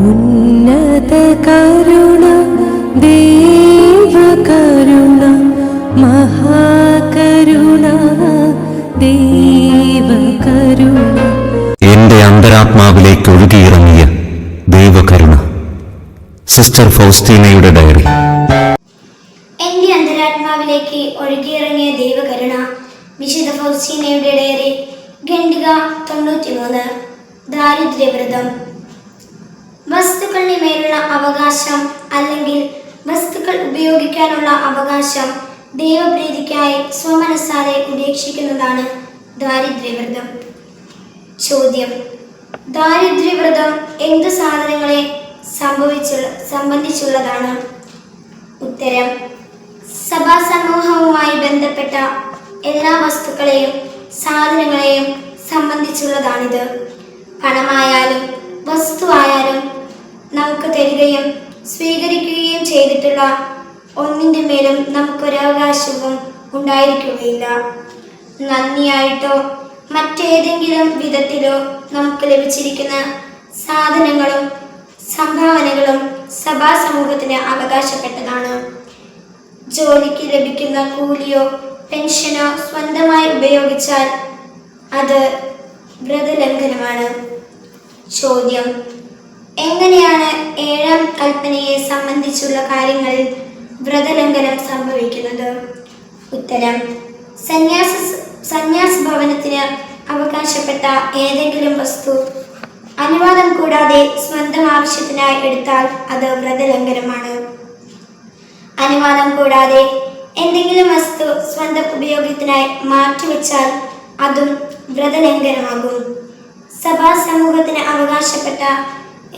ഉന്നത കരുണ ദേവകരുണ മഹാകരുണ ദേവകരുണ എന്റെ അന്തരാത്മാവിലേക്ക് ഒഴുകിയിറങ്ങിയ ദൈവകരുണ sister ഫൗസ്റ്റീനയുടെ diary. എന്റെ അന്തരാത്മാവിലേക്ക് ഒഴുകിയിറങ്ങിയ ദൈവകരുണ വിശുദ്ധ ഫൗസ്റ്റീനയുടെ ഡയറി ഖണ്ഡിക തൊണ്ണൂറ്റിമൂന്ന് ദാരിദ്ര്യവ്രതം. മേലുള്ള അവകാശം അല്ലെങ്കിൽ വസ്തുക്കൾ ഉപയോഗിക്കാനുള്ള അവകാശം ദൈവപ്രീതിക്കായി സ്വമനസ്സാലെ ഉപേക്ഷിക്കുന്നതാണ് ദാരിദ്ര്യവ്രതം. ചോദ്യം. ദാരിദ്ര്യവ്രതം എന്ത് സാധനങ്ങളെ സംഭവിച്ചുള്ള സംബന്ധിച്ചുള്ളതാണ്? ഉത്തരം. സഭാ സമൂഹവുമായി ബന്ധപ്പെട്ട എല്ലാ വസ്തുക്കളെയും സാധനങ്ങളെയും സംബന്ധിച്ചുള്ളതാണിത്. പണമായാലും വസ്തുവായാലും നമുക്ക് തരികയും സ്വീകരിക്കുകയും ചെയ്തിട്ടുള്ള ഒന്നിന്റെ മേലും നമുക്കൊരവകാശവും ഉണ്ടായിരിക്കുകയില്ല. നന്ദിയായിട്ടോ മറ്റേതെങ്കിലും വിധത്തിലോ നമുക്ക് ലഭിച്ചിരിക്കുന്ന സാധനങ്ങളും സംഭാവനകളും സഭാ സമൂഹത്തിന് അവകാശപ്പെട്ടതാണ്. ജോലിക്ക് ലഭിക്കുന്ന കൂലിയോ പെൻഷനോ സ്വന്തമായി ഉപയോഗിച്ചാൽ അത് വ്രതലംഘനമാണ്. ചോദ്യം. എങ്ങനെയാണ് ഏഴാം കൽപ്പനയെ സംബന്ധിച്ചുള്ള കാര്യങ്ങളിൽ വ്രതലംഘനം സംഭവിക്കുന്നത്? ഉത്തരം സന്യാസ സന്യാസ ഭവനത്തിന് അവകാശപ്പെട്ട ഏതെങ്കിലും വസ്തു അനുവാദം കൂടാതെ സ്വന്തം ആവശ്യത്തിനായി എടുത്താൽ അത് വ്രതലംഘനമാണ്. അനുവാദം കൂടാതെ എന്തെങ്കിലും വസ്തു സ്വന്തം ഉപയോഗത്തിനായി മാറ്റിവെച്ചാൽ അതും വ്രതലംഘനമാകും. സഭാ സമൂഹത്തിന് അവകാശപ്പെട്ട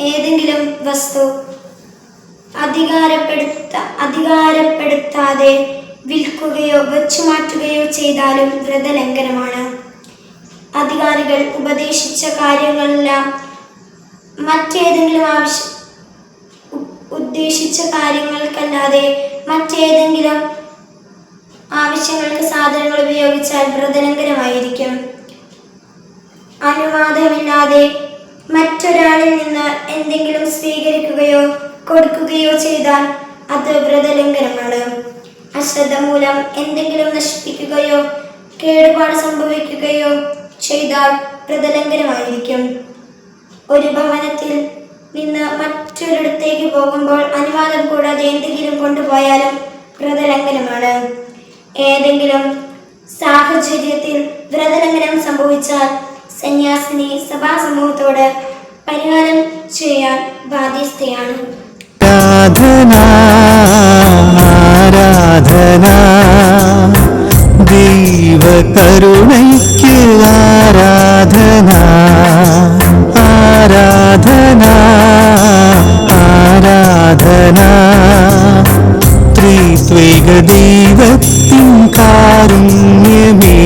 ഏതെങ്കിലും വസ്തു അധികാരപ്പെടുത്ത അധികാരപ്പെടുത്താതെ വിൽക്കുകയോ വെച്ചുമാറ്റുകയോ ചെയ്താലും വ്രതലംഘനമാണ്. അധികാരികൾ ഉപദേശിച്ച കാര്യങ്ങളെല്ലാം മറ്റേതെങ്കിലും ആവശ്യം ഉദ്ദേശിച്ച കാര്യങ്ങൾക്കല്ലാതെ മറ്റേതെങ്കിലും ആവശ്യങ്ങൾക്ക് സാധനങ്ങൾ ഉപയോഗിച്ചാൽ വ്രതലംഘനമായിരിക്കും. അനുവാദമില്ലാതെ മറ്റൊരാളിൽ നിന്ന് എന്തെങ്കിലും സ്വീകരിക്കുകയോ കൊടുക്കുകയോ ചെയ്താൽ അത് വ്രതലംഘനമാണ്. അശ്രദ്ധ മൂലം എന്തെങ്കിലും നശിപ്പിക്കുകയോ കേടുപാട് സംഭവിക്കുകയോ ചെയ്താൽ വ്രതലംഘനമായിരിക്കും. ഒരു ഭവനത്തിൽ നിന്ന് മറ്റൊരിടത്തേക്ക് പോകുമ്പോൾ അനുവാദം കൂടാതെ എന്തെങ്കിലും കൊണ്ടുപോയാലും വ്രതലംഘനമാണ്. ഏതെങ്കിലും സാഹചര്യത്തിൽ വ്രതലംഘനം സംഭവിച്ചാൽ സന്യാസിനി സഭാസമൂഹത്തോട് പരിഹാരം ചെയ്യാൻ ബാധ്യസ്ഥയാണ്. ആരാധന ആരാധന ദൈവകരുണയ്ക്ക് ആരാധന ആരാധന ആരാധന. ത്രിത്വൈക ദൈവത്തിൻ കാരുണ്യമേ.